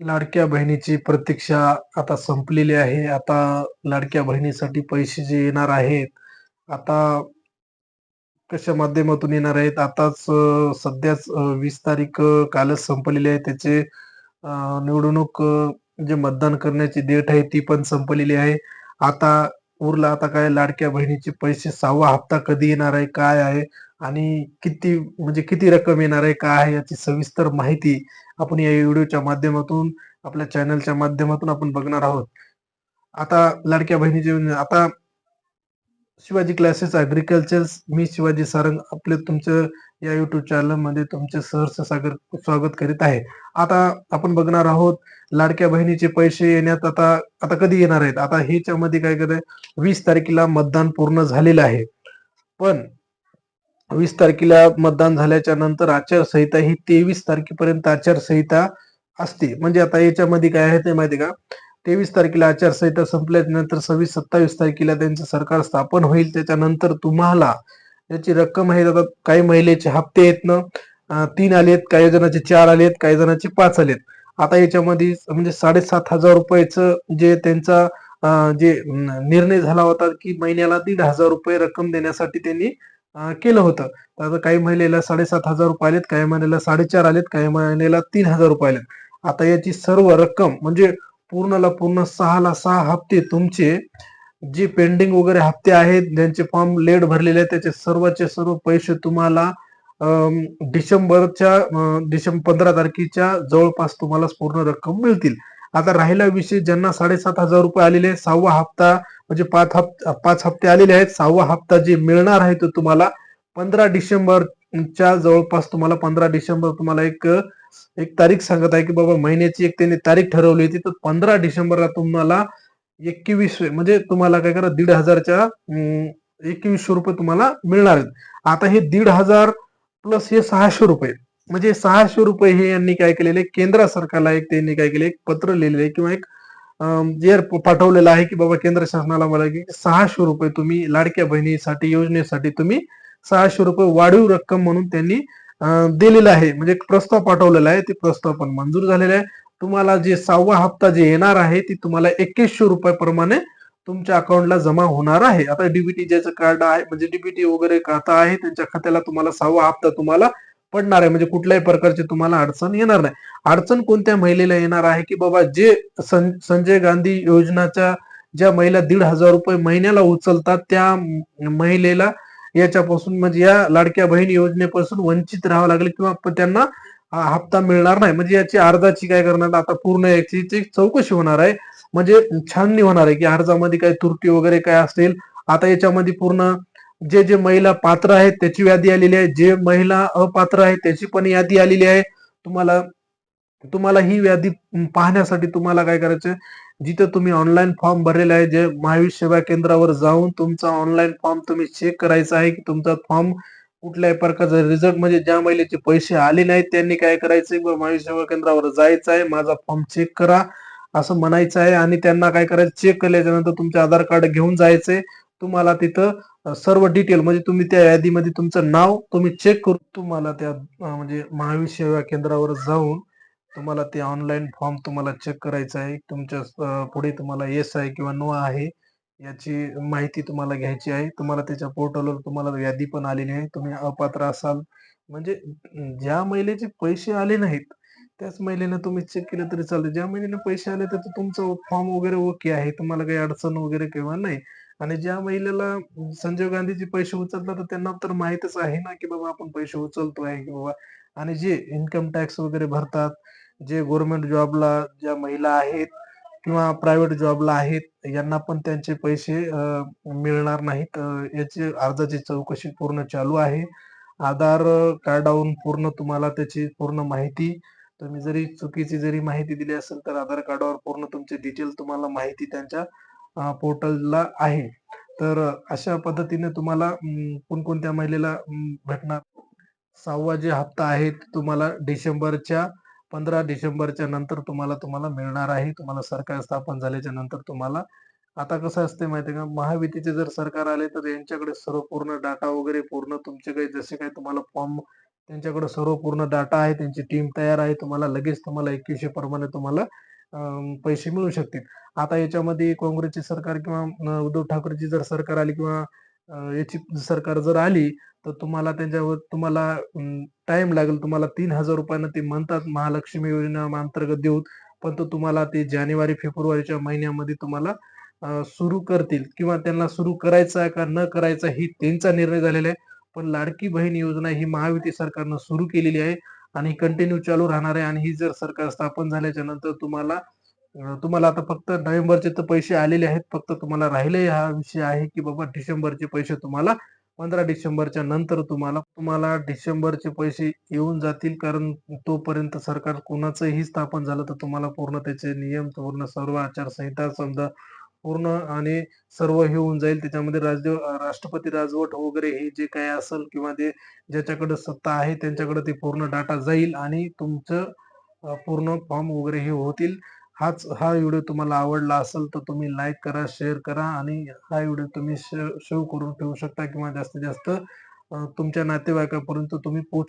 लाडक्या बहिणीची प्रतीक्षा आता संपलेली आहे. आता लाडक्या बहिणीसाठी पैसे जे येणार आहेत, आता कशा माध्यमातून येणार आहेत? आताच सध्याच वीस तारीख कालच संपलेली आहे. त्याचे निवडणूक जे मतदान करण्याची डेट आहे ती पण संपलेली आहे. आता उरला आता काय लाडक्या बहिणीचे पैसे सहावा हप्ता कधी येणार आहे? काय आहे? आणि किती म्हणजे किती रक्कम येणार आहे? काय आहे? याची सविस्तर माहिती आपण या व्हिडिओच्या माध्यमातून, आपल्या चॅनलच्या माध्यमातून आपण बघणार आहोत. आता लाडक्या बहिणीचे आता शिवाजी क्लासेस अग्रिकल्चर मी शिवाजी सारंग आपले तुमचं या युट्यूब चॅनलमध्ये तुमचे सहर्ष सागर स्वागत करीत आहे. आता आपण बघणार आहोत लाडक्या बहिणीचे पैसे येण्यात आता आता कधी येणार आहेत? आता ह्याच्यामध्ये काय करत आहे 20 तारखेला मतदान पूर्ण झालेलं आहे. पण वीस तारखेला मतदान झाल्याच्यानंतर आचारसंहिता ही 23 तारखेपर्यंत आचारसंहिता असते. म्हणजे आता याच्यामध्ये काय आहे ते माहिती का? 23 तारखेला आचारसंहिता संपल्यानंतर 26-27 तारखेला त्यांचं सरकार स्थापन होईल. त्याच्यानंतर तुम्हाला याची रक्कम आहे आता काही महिलेचे हप्ते आहेत ना तीन आलेत, काही जणांचे चार आलेत, काही जणांचे पाच आलेत. आता याच्यामध्ये म्हणजे 7,500 रुपयाचं जे त्यांचा जे निर्णय झाला होता, की महिन्याला ₹1,500 रक्कम देण्यासाठी त्यांनी केलं होतं. तर आता काही महिलेला 7,500 रुपये आलेत, काही महिन्याला साडेचार आलेत, काही महिन्याला तीन हजार रुपये आलेत. आता याची सर्व रक्कम म्हणजे पूर्णला पूर्ण 6ला 6 हप्ते तुमचे जे पेंडिंग वगैरे हप्ते आहेत, ज्यांचे फॉर्म लेट भरलेले आहेत, त्याचे सर्वचे सर्व पैसे तुम्हाला डिसेंबरच्या डिसेंबर 15 तारखेच्या जवळपास तुम्हाला पूर्ण रक्कम मिळतील. आता राहिला विषय ज्यांना 7,500 रुपये आलेले आहेत, 6वा हप्ता म्हणजे पाच हप्ता पाच हप्ते आलेले आहेत. सहावा हप्ता जे मिळणार आहे तो तुम्हाला 15 डिसेंबरच्या जवळपास तुम्हाला 15 डिसेंबर तुम्हाला एक एक तारीख सांगत आहे, की बाबा महिन्याची एक त्यांनी तारीख ठरवली होती. तर 15 डिसेंबरला तुम्हाला 21 म्हणजे तुम्हाला काय करा दीड हजारच्या एकवीसशे रुपये तुम्हाला मिळणार आहेत. आता हे दीड हजार प्लस हे ₹600 म्हणजे ₹600 हे यांनी काय केलेले केंद्र सरकारला एक त्यांनी काय केलं एक पत्र लिहिलेलं आहे किंवा एक जे पाठवलेलं आहे, की बाबा केंद्र शासनाला मला की ₹600 तुम्ही लाडक्या बहिणीसाठी योजनेसाठी तुम्ही ₹600 वाढीव रक्कम म्हणून त्यांनी दिलेला दिलेलं आहे. म्हणजे एक प्रस्ताव पाठवलेला आहे. ते प्रस्ताव पण मंजूर झालेला आहे. तुम्हाला जे सहावा हप्ता जे येणार आहे, ते तुम्हाला ₹2100 प्रमाणे तुमच्या अकाउंटला जमा होणार आहे. आता डीबीटी ज्याचं कार्ड आहे म्हणजे डीबीटी वगैरे खाता आहे, त्यांच्या खात्याला तुम्हाला सहावा हप्ता तुम्हाला पडणार आहे. म्हणजे कुठल्याही प्रकारची तुम्हाला अडचण येणार नाही. अडचण कोणत्या महिलेला येणार आहे, की बाबा जे संजय गांधी योजनाच्या ज्या महिला ₹1,500 महिन्याला उचलतात, त्या महिलेला याच्यापासून म्हणजे या लाडक्या बहीण योजनेपासून वंचित राहावं लागेल किंवा त्यांना हप्ता मिळणार नाही. म्हणजे याची अर्जाची काय करणार आता पूर्ण याची चौकशी होणार आहे. म्हणजे छाननी होणार आहे, की अर्जामध्ये काही त्रुटी वगैरे काय असेल. आता याच्यामध्ये पूर्ण जे, जे महिला पात्र आहेत त्याची यादी आलेली आहे. जे महिला अपात्र आहेत त्याची पण यादी आलेली आहे. तुम्हाला तुम्हाला ही यादी पाहण्यासाठी तुम्हाला काय करायचं जिथे तुम्ही ऑनलाईन फॉर्म भरलेला आहे, जे महावीर सेवा केंद्रावर जाऊन तुमचा ऑनलाईन फॉर्म तुम्ही चेक करायचा आहे, की तुमचा फॉर्म कुठल्याही प्रकारचा रिझल्ट म्हणजे ज्या महिलेचे पैसे आले नाहीत त्यांनी काय करायचंय महावीर सेवा केंद्रावर जायचं आहे, माझा फॉर्म चेक करा असं म्हणायचं आहे आणि त्यांना काय करायचं चेक केल्याच्यानंतर तुमचे आधार कार्ड घेऊन जायचंय. तुम्हाला तिथं सर्व डिटेल म्हणजे तुम्ही त्या यादीमध्ये तुमचं नाव तुम्ही चेक करून तुम्हाला त्या म्हणजे महावीर सेवा केंद्रावर जाऊन तुम्हाला ते ऑनलाईन फॉर्म तुम्हाला चेक करायचा आहे. तुमच्यापुढे तुम्हाला येस आहे किंवा नो आहे याची माहिती तुम्हाला घ्यायची आहे. तुम्हाला त्याच्या पोर्टलवर तुम्हाला यादी पण आलेली आहे. तुम्ही अपात्र असाल म्हणजे ज्या महिलेचे पैसे आले नाहीत, त्याच महिलेनं तुम्ही चेक केलं तरी चालतं. ज्या महिलेनं पैसे आले तर तुमचं फॉर्म वगैरे ओके आहे. तुम्हाला काही अडचण वगैरे किंवा नाही. आणि ज्या महिलेला संजय गांधीजी पैसे उचलतात तर त्यांना तर माहीतच आहे ना, की बाबा आपण पैसे उचलतोय की बाबा आणि जे इन्कम टॅक्स वगैरे भरतात, जे गव्हर्नमेंट जॉबला ज्या महिला आहेत किंवा प्रायव्हेट जॉबला आहेत, यांना पण त्यांचे पैसे मिळणार नाहीत. याची अर्जाची चौकशी पूर्ण चालू आहे. आधार कार्डावरून पूर्ण तुम्हाला त्याची पूर्ण माहिती तुम्ही जरी चुकीची जरी माहिती दिली असेल, तर आधार कार्डावर पूर्ण तुमचे डिटेल तुम्हाला माहिती त्यांच्या पोर्टलला आहे. तर अशा पद्धतीने तुम्हाला कोणकोणत्या महिलेला भेटणार सहावा जे हप्ता आहे तुम्हाला डिसेंबरच्या 15 डिसेंबरच्या नंतर तुम्हाला तुम्हाला मिळणार आहे. तुम्हाला सरकार स्थापन झाल्याच्यानंतर तुम्हाला आता कसं असते माहिती आहे का, महायुतीचे जर सरकार आले तर यांच्याकडे सर्व पूर्ण डाटा वगैरे पूर्ण तुमचे काही जसे काही तुम्हाला फॉर्म त्यांच्याकडे सर्व पूर्ण डाटा आहे त्यांची टीम तयार आहे तुम्हाला लगेच तुम्हाला एकवीसशे प्रमाणे तुम्हाला पैसे मिळू शकतील. आता याच्यामध्ये काँग्रेसची सरकार किंवा उद्धव ठाकरेची जर सरकार आली किंवा याची सरकार जर आली तर तुम्हाला त्यांच्यावर तुम्हाला टाइम लागेल तुम्हाला तीन हजार रुपयानं ते म्हणतात महालक्ष्मी योजना अंतर्गत देऊन पण तो तुम्हाला ते जानेवारी फेब्रुवारीच्या महिन्यामध्ये तुम्हाला सुरू करतील. किंवा त्यांना सुरू करायचा आहे का न करायचा ही त्यांचा निर्णय झालेला आहे. पण लाडकी बहीण योजना ही महायुती सरकारनं सुरू केलेली आहे आणि कंटिन्यू चालू राहणार आहे. आणि ही जर सरकार स्थापन झाल्याच्यानंतर तुम्हाला तुम्हाला आता फक्त नोव्हेंबरचे तर पैसे आलेले आहेत. फक्त तुम्हाला राहिले हा विषय आहे की बाबा डिसेंबरचे पैसे तुम्हाला पंधरा डिसेंबरच्या नंतर तुम्हाला तुम्हाला डिसेंबरचे पैसे येऊन जातील. कारण तोपर्यंत सरकार कोणाचंही स्थापन झालं तर तुम्हाला पूर्ण त्याचे नियम पूर्ण सर्व आचारसंहिता समजा पूर्ण आणि सर्व हे होऊन जाईल. त्याच्यामध्ये राज्य राष्ट्रपती राजवट वगैरे हे जे काही असेल किंवा ते ज्याच्याकडे सत्ता आहे त्यांच्याकडे ते पूर्ण डाटा जाईल आणि तुमचं पूर्ण फॉर्म वगैरे हे होतील. हाच हा व्हिडिओ तुम्हाला आवडला असेल तर तुम्ही लाईक करा शेअर करा आणि हा व्हिडिओ तुम्ही सेव्ह करून ठेवू शकता किंवा जास्तीत जास्त तुमच्या नातेवाईकापर्यंत तुम्ही पोच